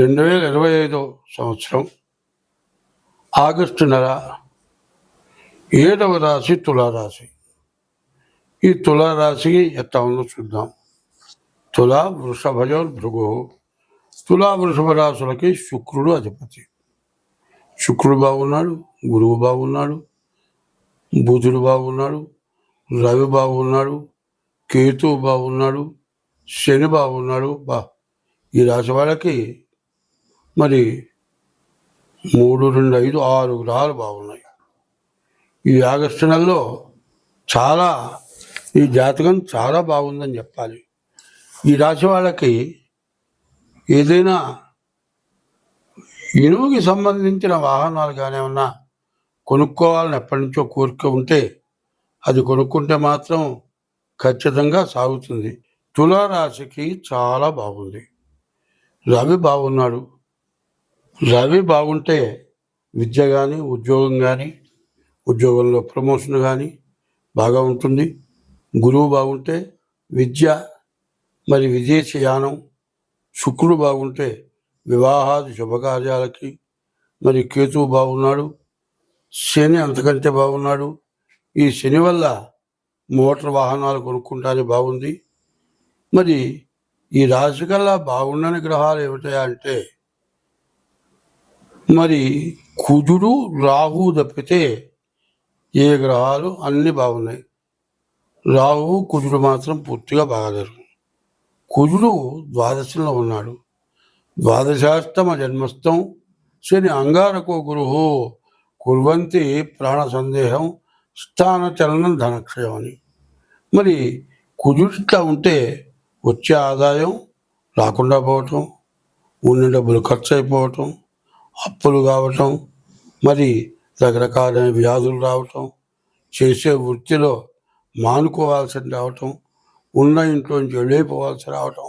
రెండు వేల ఇరవై ఐదో సంవత్సరం ఆగస్టు నెల ఏడవ రాశి తులారాశి. ఈ తులారాశికి ఎట్లా ఉందో చూద్దాం. తులా వృషభయో భృగు. తులా వృషభ రాశులకి శుక్రుడు అధిపతి. శుక్రుడు బాగున్నాడు గురువు బాగున్నాడు బుధుడు బాగున్నాడు రవి బాగున్నాడు కేతువు బాగున్నాడు శని బాగున్నాడు. బా ఈ రాశి వాళ్ళకి మరి మూడు రెండు ఐదు ఆరు గ్రహాలు బాగున్నాయి. ఈ ఆగస్టు నెలలో చాలా ఈ జాతకం చాలా బాగుందని చెప్పాలి. ఈ రాశి వాళ్ళకి ఏదైనా ఇనుముకి సంబంధించిన వాహనాలు కానీ ఏమన్నా కొనుక్కోవాలని ఎప్పటి నుంచో కోరిక ఉంటే అది కొనుక్కుంటే మాత్రం ఖచ్చితంగా సాగుతుంది. తులారాశికి చాలా బాగుంది. రవి బాగున్నాడు. రవి బాగుంటే విద్య కానీ ఉద్యోగం కానీ ఉద్యోగంలో ప్రమోషన్ కానీ బాగా ఉంటుంది. గురువు బాగుంటే విద్య మరి విదేశయానం శుక్రుడు బాగుంటే వివాహాది శుభకార్యాలకి మరి కేతువు బాగున్నాడు శని అంతకంటే బాగున్నాడు. ఈ శని వల్ల మోటార్ వాహనాలు కొనుక్కుంటానే బాగుంది. మరి ఈ రాశి కల్లా బాగుండని గ్రహాలు ఏమిటయా అంటే మరి కుజుడు రాహు తప్పితే ఏ గ్రహాలు అన్నీ బాగున్నాయి. రాహు కుజుడు మాత్రం పూర్తిగా బాగలేరు. కుజుడు ద్వాదశంలో ఉన్నాడు. ద్వాదశాష్టమ జన్మస్థం శని అంగారకో గురు కుర్వంతి ప్రాణ సందేహం స్థాన చలనం ధనక్షయం అని. మరి కుజుడిట్లా ఉంటే వచ్చే ఆదాయం రాకుండా పోవటం ఉన్న డబ్బులు ఖర్చు అయిపోవటం అప్పులు కావటం మరి రకరకాలైన వ్యాధులు రావటం చేసే వృత్తిలో మానుకోవాల్సి రావటం ఉన్న ఇంట్లోంచి వెళ్ళిపోవాల్సి రావటం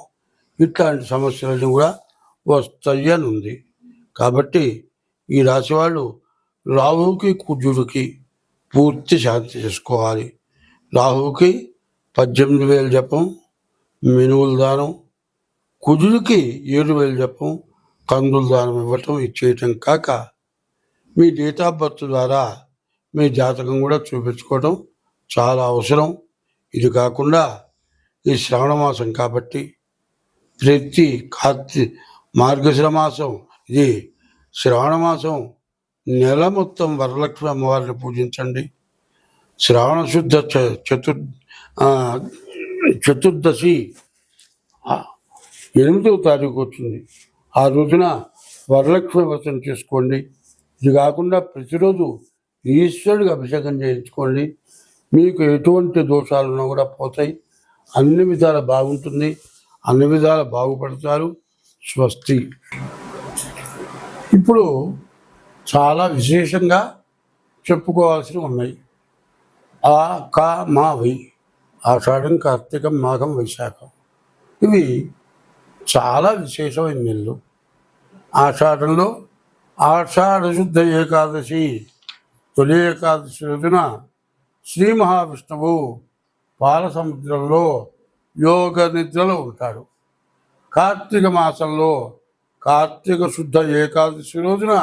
ఇట్లాంటి సమస్యలన్నీ కూడా వస్తాయి అని ఉంది కాబట్టి ఈ రాశి వాళ్ళు రాహుకి కుజుడికి పూర్తి శాంతి చేసుకోవాలి. రాహుకి పద్దెనిమిది వేలు జపం మినువుల దానం కుజుడికి ఏడు వేలు జపం కందులు దానం ఇవ్వటం ఇచ్చేయటం కాక మీ డేట్ ఆఫ్ బర్త్ ద్వారా మీ జాతకం కూడా చూపించుకోవడం చాలా అవసరం. ఇది కాకుండా ఈ శ్రావణ మాసం కాబట్టి ప్రతి కార్తీ మార్గశిర మాసం ఇది శ్రావణ మాసం నెల మొత్తం వరలక్ష్మి అమ్మవారిని పూజించండి. శ్రావణ శుద్ధ చ- చతుర్ చతుర్దశి ఎనిమిదవ తారీఖు వచ్చింది. ఆ రోజున వరలక్ష్మి వ్రతం చేసుకోండి. ఇది కాకుండా ప్రతిరోజు ఈశ్వరుడికి అభిషేకం చేయించుకోండి. మీకు ఎటువంటి దోషాలున్నా కూడా పోతాయి. అన్ని విధాల బాగుంటుంది. అన్ని విధాల బాగుపడతారు. స్వస్తి. ఇప్పుడు చాలా విశేషంగా చెప్పుకోవాల్సినవి ఉన్నాయి. ఆ కా మా వై. ఆషాఢం కార్తీకం మాఘం వైశాఖం. ఇవి చాలా విశేషమైన నెలలు ఆషాఢంలో ఆషాఢశుద్ధ ఏకాదశి తొలి ఏకాదశి రోజున శ్రీ మహావిష్ణువు పాలసముద్రంలో యోగ నిద్రలో ఉంటాడు. కార్తీక మాసంలో కార్తీక శుద్ధ ఏకాదశి రోజున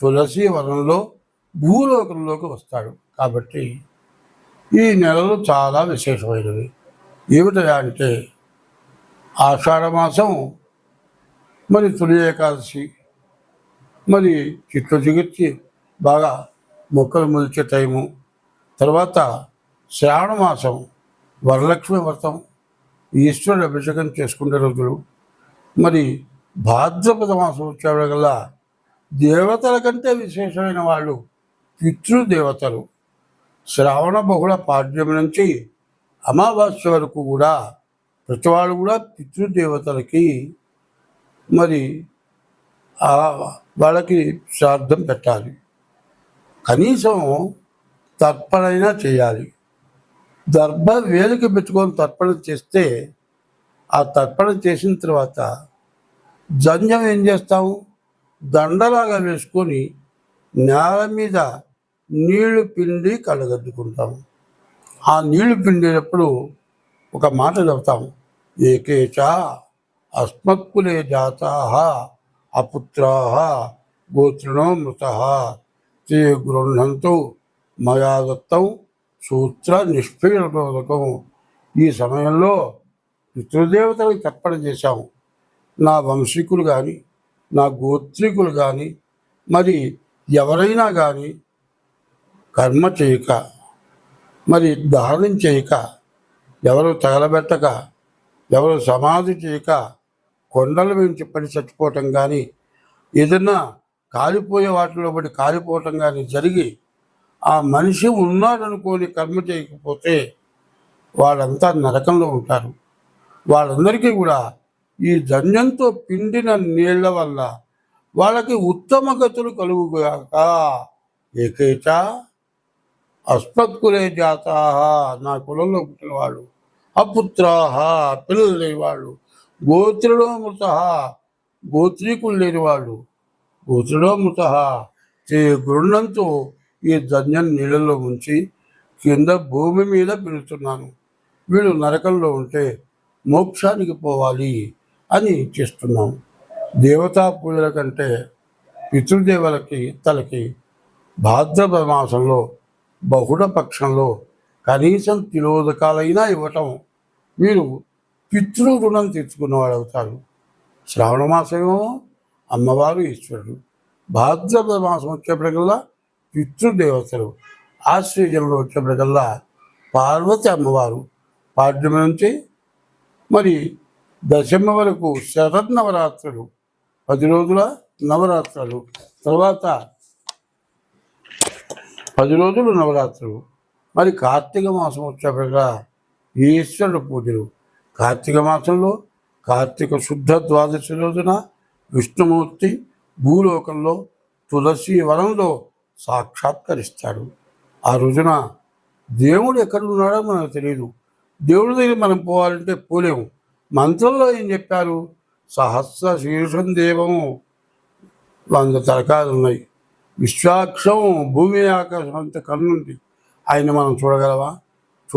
తులసి వనంలో భూలోకంలోకి వస్తాడు. కాబట్టి ఈ నెలలు చాలా విశేషమైనవి. ఏమిటయా అంటే ఆషాఢ మాసం మరి తొలి ఏకాదశి మరి చిట్లు చిగిర్చి బాగా మొక్కలు మొలిచే టైము. తర్వాత శ్రావణ మాసం వరలక్ష్మి వ్రతం ఈశ్వరుడు అభిషేకం చేసుకునే రోజులు. మరి భాద్రపద మాసం వచ్చేవాళ్ళకల్లా దేవతల కంటే విశేషమైన వాళ్ళు పితృదేవతలు. శ్రావణ బహుళ పాడ్యం నుంచి అమావాస్య వరకు కూడా ప్రతివాడు కూడా పితృదేవతలకి మరి ఆ వాళ్ళకి శ్రాద్ధం పెట్టాలి. కనీసం తర్పణైనా చేయాలి. దర్భ వేలికి పెట్టుకొని తర్పణ చేస్తే ఆ తర్పణ చేసిన తర్వాత జంజం ఏం చేస్తాము? దండలాగా వేసుకొని నేల మీద నీళ్ళు పిండి కళ్ళగద్దుకుంటాము ఆ నీళ్ళు పిండేటప్పుడు ఒక మాట చెప్తాం ఏకేచ అస్మత్కులే జాతా అపుత్రా గోత్రిణో మృత. తే గృహంతో మయా దత్తం సూత్ర నిష్పీడకం ఈ సమయంలో పితృదేవతలకు తర్పణ చేశాము నా వంశీకులు కానీ నా గోత్రికులు కానీ మరి ఎవరైనా కానీ కర్మ చేయక మరి దానం చేయక ఎవరు తగలబెట్టక ఎవరు సమాధి చేయక కొండల నుంచి పడి చచ్చిపోవటం కానీ ఏదన్నా కాలిపోయే వాటిలో పడి కాలిపోవటం కానీ జరిగి ఆ మనిషి ఉన్నాడనుకోని కర్మ చేయకపోతే వాళ్ళంతా నరకంలో ఉంటారు. వాళ్ళందరికీ కూడా ఈ ధన్యంతో పిండిన నీళ్ళ వల్ల వాళ్ళకి ఉత్తమ గతులు కలుగుగాక. ఏకైక అస్మత్కులే జాతా నా కులంలో పుట్టిన వాళ్ళు అపుత్రాహ పిల్లలు లేనివాళ్ళు గోత్రుడో మృత గోత్రీకులు లేని వాళ్ళు మృత చే గృహంతో ఈ ధన్యం నీళ్ళలో ఉంచి కింద భూమి మీద పెడుతున్నాను. వీళ్ళు నరకంలో ఉంటే మోక్షానికి పోవాలి అని చేస్తున్నాం. దేవతా పూజల కంటే పితృదేవులకి తలకి భాద్రపద మాసంలో బహుళ పక్షంలో కనీసం తిలోదకాలైనా ఇవ్వటం మీరు పితృ రుణం తెచ్చుకున్నవాడు అవుతారు. శ్రావణ మాసమేమో అమ్మవారు ఈశ్వరుడు. భాద్రపద మాసం వచ్చేప్పటికల్లా పితృదేవతలు. ఆశ్రయంలో వచ్చేప్పటికల్లా పార్వతి అమ్మవారు. పాడ్యమి నుంచి మరి దశమ వరకు శరన్నవరాత్రులు పది రోజుల నవరాత్రులు. తర్వాత పది రోజులు నవరాత్రులు. మరి కార్తీక మాసం వచ్చేప్పటికల్లా ఈశ్వరుడు పూజలు. కార్తీక మాసంలో కార్తీక శుద్ధ ద్వాదశి రోజున విష్ణుమూర్తి భూలోకంలో తులసి వనంలో సాక్షాత్కరిస్తాడు. ఆ రోజున దేవుడు ఎక్కడున్నాడో మనకు తెలియదు దేవుడి దగ్గర మనం పోవాలంటే పోలేము. మంత్రంలో ఏం చెప్పారు? సహస్ర శీర్షం దేవము వంద తరకాలు ఉన్నాయి. విశ్వాక్షం భూమి ఆకాశం అంత కన్నుంది. ఆయన మనం చూడగలవా?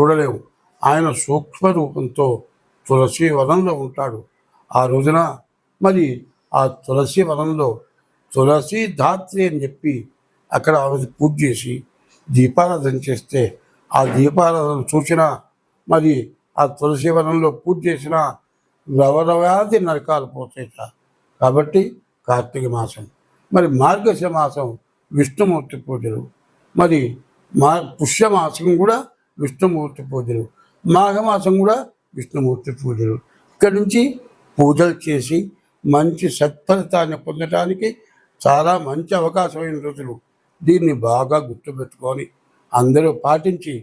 చూడలేము. ఆయన సూక్ష్మ రూపంతో తులసి వనంలో ఉంటాడు. ఆ రోజున మరి ఆ తులసి వనంలో తులసి ధాత్రి అని చెప్పి అక్కడ ఆమె పూజ చేసి దీపారాధన చేస్తే ఆ దీపారాధన చూసిన మరి ఆ తులసి వనంలో పూజ చేసిన రవరవ్యాధి నరకాలు పోతాయిట. కాబట్టి కార్తీక మాసం మరి మార్గశ మాసం విష్ణుమూర్తి పూజలు మరి మా పుష్యమాసం కూడా విష్ణుమూర్తి పూజలు. మాఘమాసం కూడా విష్ణుమూర్తి పూజలు. ఇక్కడి నుంచి పూజలు చేసి మంచి సత్ఫలితాన్ని పొందటానికి చాలా మంచి అవకాశమైన రోజులు. దీన్ని బాగా గుర్తుపెట్టుకొని అందరూ పాటించి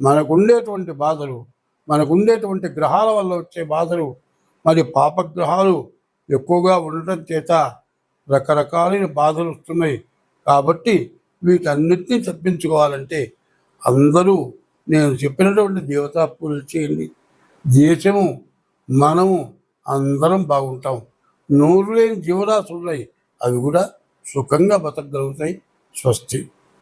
మనకుండేటువంటి బాధలు మనకుండేటువంటి గ్రహాల వల్ల వచ్చే బాధలు మరి పాపగ్రహాలు ఎక్కువగా ఉండటం చేత రకరకాలైన బాధలు వస్తున్నాయి. కాబట్టి వీటన్నిటినీ తప్పించుకోవాలంటే అందరూ నేను చెప్పినటువంటి దేవతా పూజలు చేయండి. దేశము మనము అందరం బాగుంటాం. నోరు లేని జీవరాశులు ఉన్నాయి అవి కూడా సుఖంగా బతకగలుగుతాయి. స్వస్తి.